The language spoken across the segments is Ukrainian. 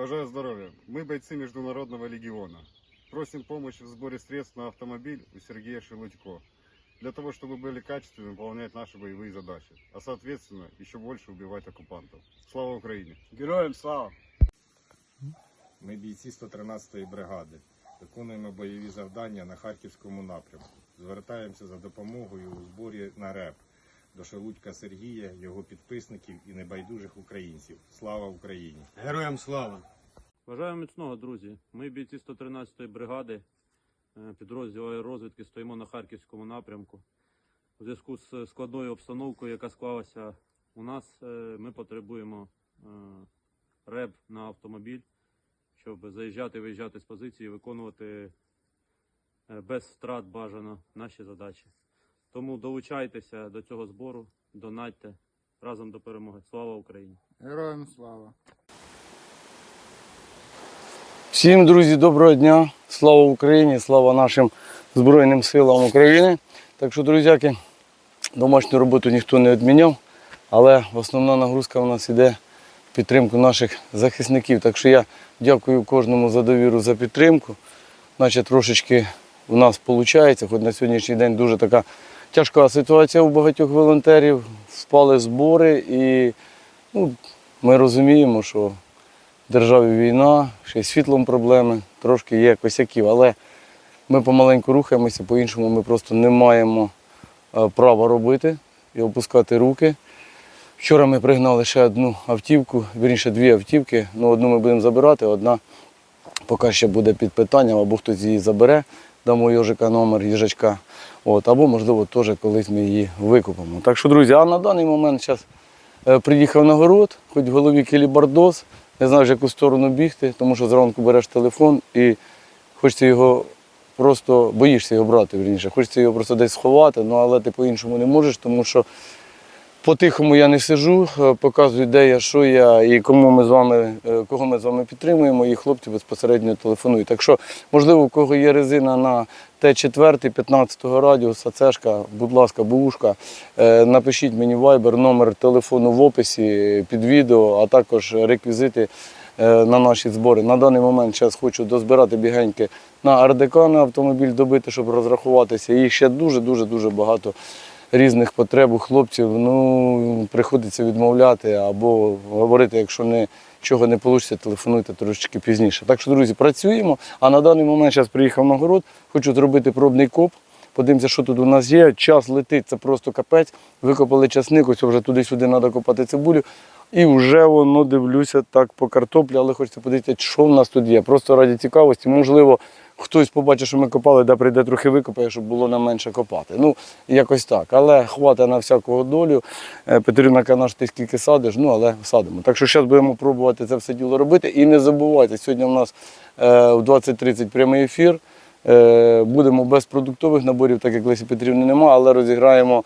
Бажаю здоровья. Мы бойцы Международного легиона. Просим помощи в сборе средств на автомобиль у Сергея Шелудько. Для того, чтобы были качественно выполнять наши боевые задачи. А соответственно, еще больше убивать оккупантов. Слава Украине! Героям слава! Ми бійці 113-ї бригади. Виконуємо бойові завдання на Харківському напрямку. Звертаємося за допомогою у зборі на РЕП до Шелудька Сергія, його підписників і небайдужих українців. Слава Україні! Героям слава! Бажаю міцного, друзі. Ми бійці 113-ї бригади е, підрозділу аеророзвідки стоїмо на Харківському напрямку. У зв'язку з складною обстановкою, яка склалася у нас, е, ми потребуємо е, реб на автомобіль, щоб заїжджати, виїжджати з позиції, виконувати е, без втрат бажано наші задачі. Тому долучайтеся до цього збору, донатьте разом до перемоги. Слава Україні! Героям слава! Всім, друзі, доброго дня! Слава Україні! Слава нашим Збройним силам України! Так що, друзяки, домашню роботу ніхто не відміняв, але основна нагрузка у нас йде в підтримку наших захисників. Так що я дякую кожному за довіру, за підтримку. Наче трошечки у нас виходить, хоч на сьогоднішній день дуже така тяжка ситуація у багатьох волонтерів, впали збори і ну, ми розуміємо, що в державі війна, ще й світлом проблеми, трошки є косяків, але ми помаленьку рухаємося, по-іншому ми просто не маємо е, права робити і опускати руки. Вчора ми пригнали ще одну автівку, вірніше дві автівки. Ну, одну ми будемо забирати, одна поки ще буде під питанням, або хтось її забере, дамо Йожика номер їжачка. От, або, можливо, теж колись ми її викупимо. Так що, друзі, а на даний момент зараз Е, Приїхав на город, хоч в голові кілібардос, не знаю, в яку сторону бігти, тому що зранку береш телефон і хочеться його просто боїшся його брати, верніше, хочеться його просто десь сховати, ну але ти по-іншому не можеш, тому що по-тихому я не сижу, е, показую, де я, що я і кому ми з вами, е, кого ми з вами підтримуємо, і хлопці безпосередньо телефонують. Так що, можливо, у кого є резина на Т4 15 радіуса, цешка, будь ласка, бушка, е, напишіть мені вайбер, номер телефону в описі під відео, а також реквізити на наші збори. На даний момент зараз хочу дозбирати бігеньки на РДК автомобіль добити, щоб розрахуватися. Їх ще дуже-дуже дуже багато різних потреб у хлопців. Ну, приходиться відмовляти або говорити, якщо не, чого не вийде, телефонуйте трошечки пізніше. Так що, друзі, працюємо. А на даний момент зараз приїхав на город, хочу зробити пробний коп. Подивимося, що тут у нас є. Час летить, це просто капець. Викопали часник, ось вже туди-сюди треба копати цибулю. І вже воно дивлюся так по картоплі, але хочеться подивитися, що в нас тут є. Просто раді цікавості. Можливо, хтось побачить, що ми копали, де прийде трохи викопає, щоб було нам менше копати. Ну, якось так. Але хватить на всякого долю. Е, Петрівна каже, ти скільки садиш, ну але садимо. Так що зараз будемо пробувати це все діло робити. І не забувайте, сьогодні у нас е, в 20.30 прямий ефір. Е, Будемо без продуктових наборів, так як Лесі Петрівни немає, але розіграємо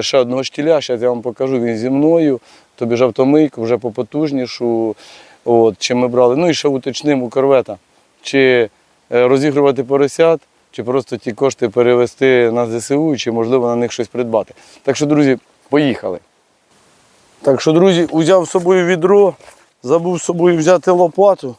ще одного штіля. Зараз я вам покажу, він зі мною. Тобі ж автомийку, вже попотужнішу. От, чи ми брали. Ну і ще уточнимо корвета. Чи розігрувати поросят, чи просто ті кошти перевести на ЗСУ, чи можливо на них щось придбати. Так що, друзі, поїхали. Так що, друзі, узяв з собою відро, забув з собою взяти лопату.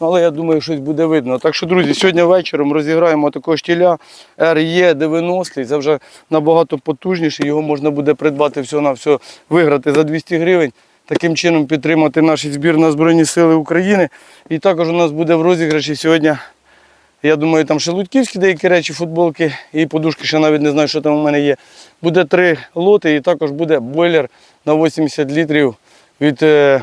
Але я думаю, щось буде видно. Так що, друзі, сьогодні вечором розіграємо такого штіля RE 90 Це вже набагато потужніше. Його можна буде придбати все на все, виграти за 200 гривень. Таким чином підтримати наш збір на Збройні Сили України. І також у нас буде в розіграші сьогодні. Я думаю, там ще Лутківські деякі речі, футболки і подушки, ще навіть не знаю, що там у мене є. Буде три лоти і також буде бойлер на 80 літрів від е,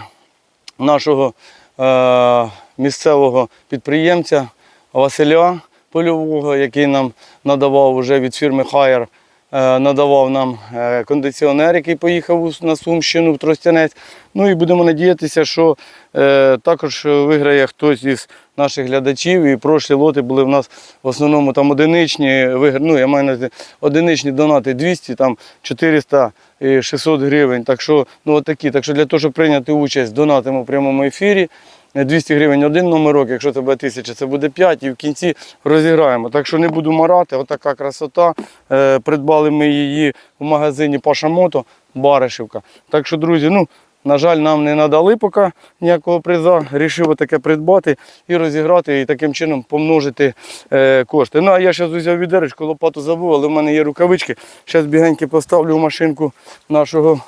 нашого е, місцевого підприємця Василя Польового, який нам надавав вже від фірми Хайер, надавав нам е, кондиціонер, який поїхав на Сумщину в Тростянець. Ну і будемо надіятися, що е, також виграє хтось із наших глядачів. І прошлі лоти були в нас в основному там одиничні ну, я маю на одиничні донати 200, там 400 і 600 гривень. Так що, ну, от такі. Так що для того, щоб прийняти участь, донатимо в прямому ефірі. 200 гривень один номерок, якщо це буде 1000, це буде 5 і в кінці розіграємо. Так що не буду марати, отака красота. Е, придбали ми її в магазині Паша Мото, Баришівка. Так що, друзі, ну, На жаль, нам не надали поки ніякого приза. Рішив таке придбати і розіграти, і таким чином помножити е, кошти. Ну а я зараз взяв відеречку, лопату забув, але в мене є рукавички. Зараз бігеньки поставлю в машинку нашого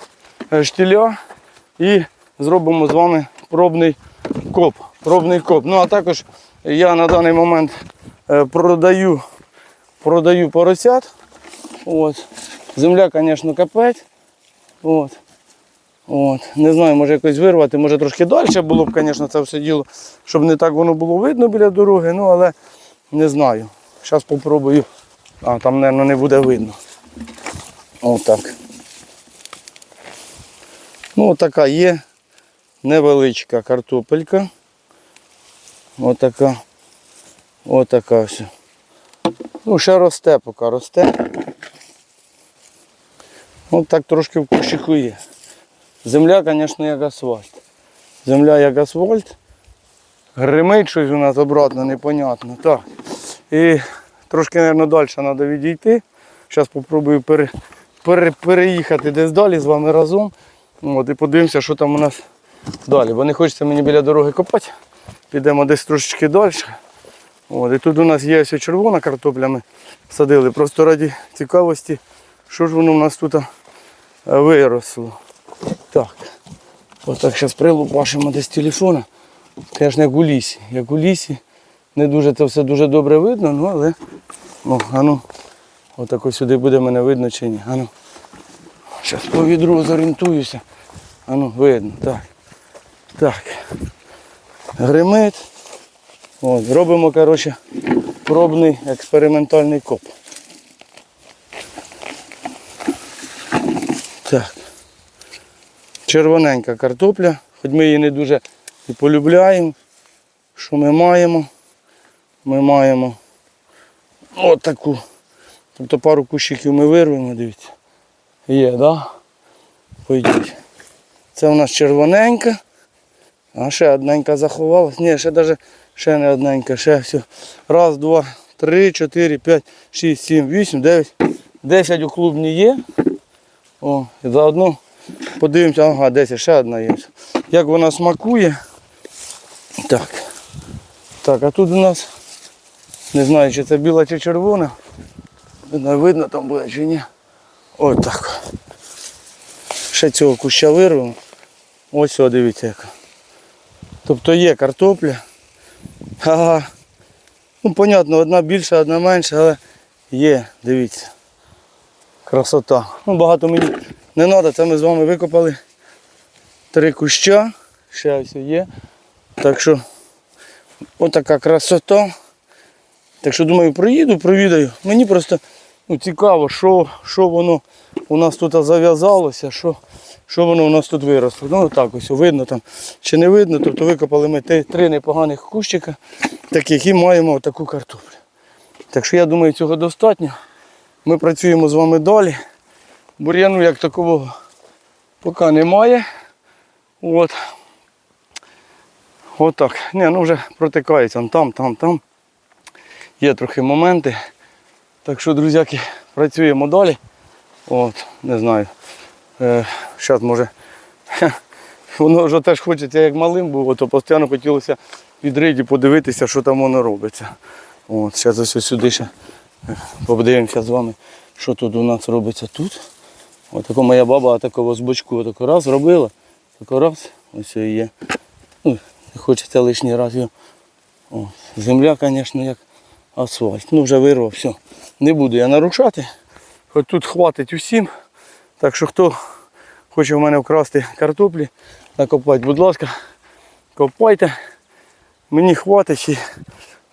е, штіля і зробимо з вами пробний коп. Пробний коп. Ну а також я на даний момент е, продаю, продаю поросят. От. Земля, звісно, капець. От. От. Не знаю, може якось вирвати, може трошки далі було б, звісно, це все діло, щоб не так воно було видно біля дороги, ну але не знаю. Зараз спробую. А, там, мабуть, не буде видно. Отак. Ну, така є невеличка картопелька. Отака. Отака все. Ну, ще росте, поки росте. От так трошки в кущику є. Земля, звісно, як асфальт. Земля як асфальт. Гримить щось у нас обратно, непонятно. Так. І трошки, мабуть, далі треба відійти. Зараз спробую пере, пере, переїхати десь далі з вами разом. От, і подивимося, що там у нас далі. Бо не хочеться мені біля дороги копати. Підемо десь трошечки далі. От, і тут у нас є ось червона картопля, ми садили. Просто раді цікавості, що ж воно у нас тут виросло. Так. Отак зараз прилупашимо десь телефона. Звісно, як у лісі. Як у лісі. Не дуже це все дуже добре видно, ну але ну, ану, отак ось сюди буде мене видно чи ні. Ану. Зараз по відру зорієнтуюся. Ану, видно. Так. Так. Гримить. От, робимо, коротше, пробний експериментальний коп. Так. Червоненька картопля, хоч ми її не дуже і полюбляємо. Що ми маємо? Ми маємо отаку. Тобто пару кущиків ми вирвемо, дивіться. Є, так? Да? Пойдіть. Це у нас червоненька. А ще одненька заховалась. Ні, ще навіть ще не одненька, ще все. Раз, два, три, чотири, п'ять, шість, сім, вісім, дев'ять. Десять у клубні є. О, і заодно подивимося, ага, десять, ще одна є. Як вона смакує. Так. Так, а тут у нас, не знаю, чи це біла чи червона. Не видно там буде чи ні. Ось так. Ще цього куща вирвемо. Ось о, дивіться яка. Тобто є картопля. Ага. Ну, понятно, одна більша, одна менша, але є, дивіться. Красота. Ну, багато мені не треба, це ми з вами викопали три куща. Ще ось є. Так що отака красота. Так що думаю, проїду, провідаю. Мені просто ну, цікаво, що, що воно у нас тут зав'язалося, що, що воно у нас тут виросло. Ну так ось видно там чи не видно. Тобто викопали ми три, непоганих кущика, таких і маємо таку картоплю. Так що я думаю, цього достатньо. Ми працюємо з вами далі. Бур'яну як такого поки немає. От. Отак. Ні, ну вже протикається там, там, там. Є трохи моменти. Так що, друзяки, працюємо далі. От, не знаю. Е, Зараз може. Воно вже теж хочеться, як малим було, то постійно хотілося відрити, подивитися, що там воно робиться. От, зараз ось сюди ще е, подивимося з вами, що тут у нас робиться тут. Ось така моя баба такого з бочку отако раз робила, тако раз, ось і є. Ну, хочеться лишній раз його. Земля, звісно, як асфальт. Ну вже вирвав, все. Не буду я нарушати. Хоч тут хватить усім. Так що хто хоче в мене вкрасти картоплі, накопати, будь ласка, копайте. Мені хватить і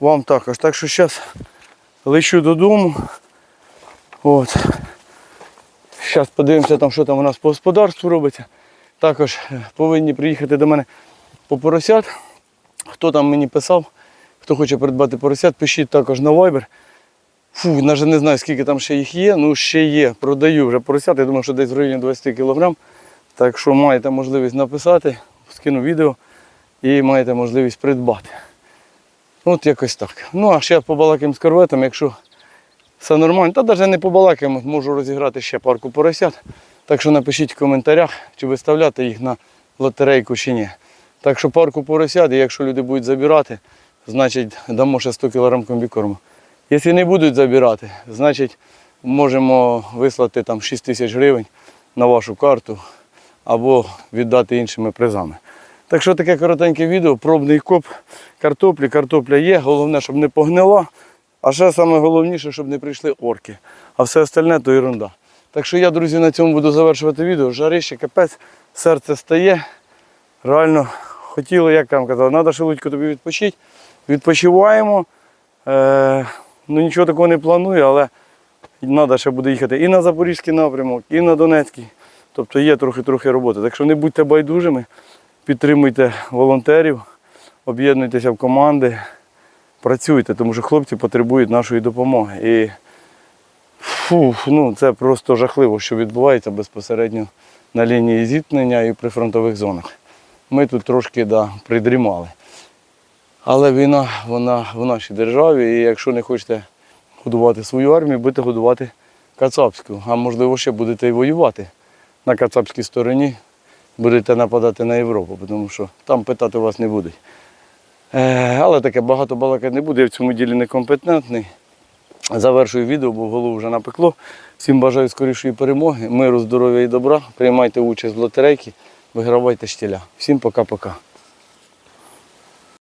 вам також. Так що зараз лечу додому. От. Зараз подивимося, там, що там у нас по господарству робиться. Також е, повинні приїхати до мене по поросят. Хто там мені писав, хто хоче придбати поросят, пишіть також на Viber. Фу, навіть не знаю, скільки там ще їх є. Ну, ще є. Продаю вже поросят. Я думаю, що десь в районі 20 кг. Так що маєте можливість написати, скину відео і маєте можливість придбати. От якось так. Ну, а ще побалакаємо з корветом, якщо все нормально. Та навіть не побалакаємо, можу розіграти ще парку поросят. Так що напишіть в коментарях, чи виставляти їх на лотерейку чи ні. Так що парку поросят, і якщо люди будуть забирати, значить дамо ще 100 кг комбікорму. Якщо не будуть забирати, значить можемо вислати там 6 тисяч гривень на вашу карту або віддати іншими призами. Так що таке коротеньке відео, пробний коп картоплі. Картопля є, головне, щоб не погнила. А ще саме головніше, щоб не прийшли орки. А все остальне то ерунда. Так що я, друзі, на цьому буду завершувати відео. Жарище, капець, серце стає. Реально хотіло, як там казали, треба шелудько тобі відпочити. Відпочиваємо. Е, ну нічого такого не планую, але треба ще буде їхати і на Запорізький напрямок, і на Донецький. Тобто є трохи-трохи роботи. Так що не будьте байдужими, підтримуйте волонтерів, об'єднуйтеся в команди, працюйте, тому що хлопці потребують нашої допомоги. І фу, ну, це просто жахливо, що відбувається безпосередньо на лінії зіткнення і при фронтових зонах. Ми тут трошки да, придрімали. Але війна вона в нашій державі, і якщо не хочете годувати свою армію, будете годувати кацапську. А можливо, ще будете і воювати на кацапській стороні, будете нападати на Європу, тому що там питати вас не будуть. Е, але таке багато балакати не буде, я в цьому ділі некомпетентний. Завершую відео, бо голову вже напекло. Всім бажаю скорішої перемоги, миру, здоров'я і добра. Приймайте участь в лотерейці, вигравайте штіля. Всім пока-пока.